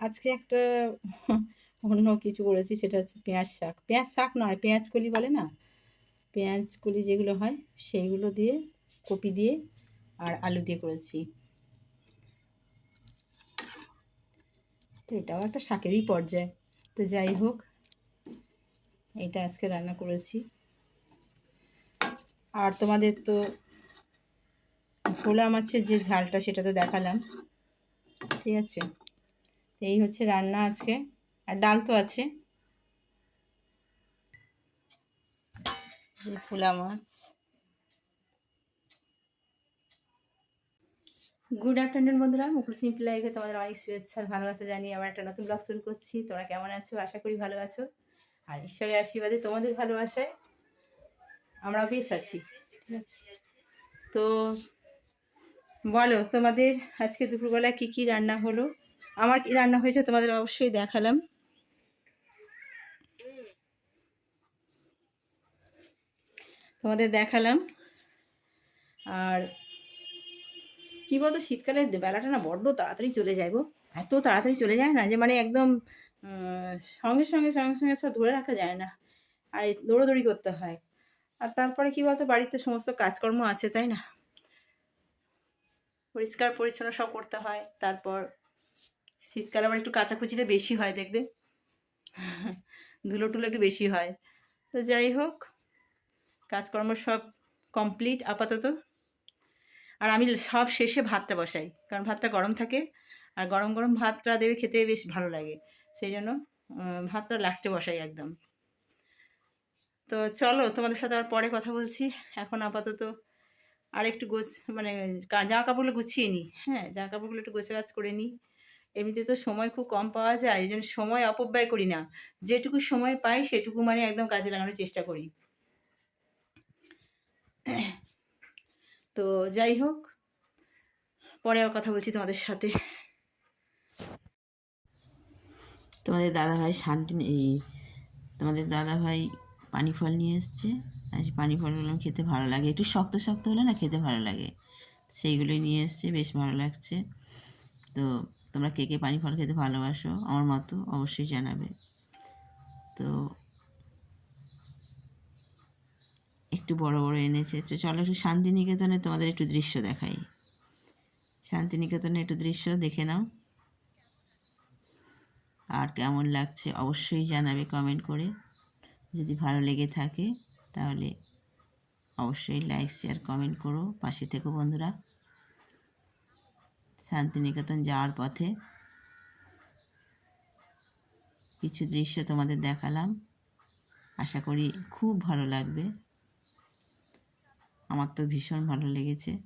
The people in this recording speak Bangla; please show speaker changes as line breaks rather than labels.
আজকে একটা অন্য কিছু করেছি, সেটা হচ্ছে পেঁয়াজ শাক। পেঁয়াজ শাক নয়, পেঁয়াজ কলি বলে না? পেঁয়াজ কলি যেগুলো হয়, সেইগুলো দিয়ে, কপি দিয়ে আর আলু দিয়ে করেছি। তো এটাও একটা শাকেরই পর্যায়। তো যাই হোক, এটা আজকে রান্না করেছি। আর তোমাদের তো ভোলা মাছের যে ঝালটা সেটা তো দেখালাম। ঠিক আছে? এই হচ্ছে রান্না আজকে। আর ডাল তো আছে। ভোলা মাছ। গুড আফটারনুন বন্ধুরা, মুকুল সিম্পল লাইফে তোমাদের অনেক শুভেচ্ছা ভালোবাসা জানিয়ে আবার একটা নতুন ব্লগ শুরু করছি। তোমরা কেমন আছো? আশা করি ভালো আছো। আর ঈশ্বরের আশীর্বাদে তোমাদের ভালোবাসায় আমরা বেশ আছি। ঠিক আছে? তো বলো, তোমাদের আজকে দুপুরবেলা কী কী রান্না হলো? আমার কী রান্না হয়েছে তোমাদের অবশ্যই দেখালাম। তোমাদের দেখালাম। আর কী বলতো, শীতকালের বেলাটা না বড্ড তাড়াতাড়ি চলে যায় গো। এত তাড়াতাড়ি চলে যায় না যে মানে একদম সঙ্গে সঙ্গে সঙ্গে সঙ্গে সব ধরে রাখা যায় না। আর দৌড়োদৌড়ি করতে হয়। আর তারপরে কী বলতো, বাড়িতে সমস্ত কাজকর্ম আছে, তাই না? পরিষ্কার পরিচ্ছন্ন সব করতে হয়। তারপর শীতকালে আবার একটু কাচাকুচিটা বেশি হয়, দেখবে? ধুলো টুলো একটু বেশি হয়। তো যাই হোক, কাজকর্ম সব কমপ্লিট আপাতত। আর আমি সব শেষে ভাতটা বসাই, কারণ ভাতটা গরম থাকে, আর গরম গরম ভাতটা দেবে খেতে বেশ ভালো লাগে। সেই জন্য ভাতটা লাস্টে বসাই একদম। তো চলো, তোমাদের সাথে আর পরে কথা বলছি। এখন আপাতত আর একটু গোছ মানে জামা কাপড়গুলো গুছিয়ে নিই হ্যাঁ? জামা কাপড়গুলো একটু গোছে গাছ করে নিই। এমনিতে তো সময় খুব কম পাওয়া যায়, এই জন্য সময় অপব্যয় করি না। যেটুকু সময় পাই সেটুকু মানে একদম কাজে লাগানোর চেষ্টা করি। তো যাই হোক, পরে আবার কথা বলছি তোমাদের সাথে।
তোমাদের দাদাভাই শান্তি তোমাদের দাদাভাই পানি ফল নিয়ে এসছে। আর পানি ফলগুলো খেতে ভালো লাগে। একটু শক্ত শক্ত হলে না খেতে ভালো লাগে। সেইগুলোই নিয়ে এসছে, বেশ ভালো লাগছে। তো তোমরা কে কে পানি ফল খেতে ভালোবাসো? আমার মতো অবশ্যই জানাবে। তো একটু বড় বড় এনেছে। তো চলো একটু শান্তিনিকেতনে তোমাদের একটু দৃশ্য দেখাই। শান্তিনিকেতনে একটু দৃশ্য দেখে নাও। আর কেমন লাগছে অবশ্যই জানাবে কমেন্ট করে। যদি ভালো লেগে থাকে, তাহলে অবশ্যই লাইক শেয়ার কমেন্ট করো। পাশে থেকো বন্ধুরা। শান্তিনিকেতন যাওয়ার পথে কিছু দৃশ্য তোমাদের দেখালাম। আশা করি খুব ভালো লাগবে। আমার তো ভীষণ ভালো লেগেছে।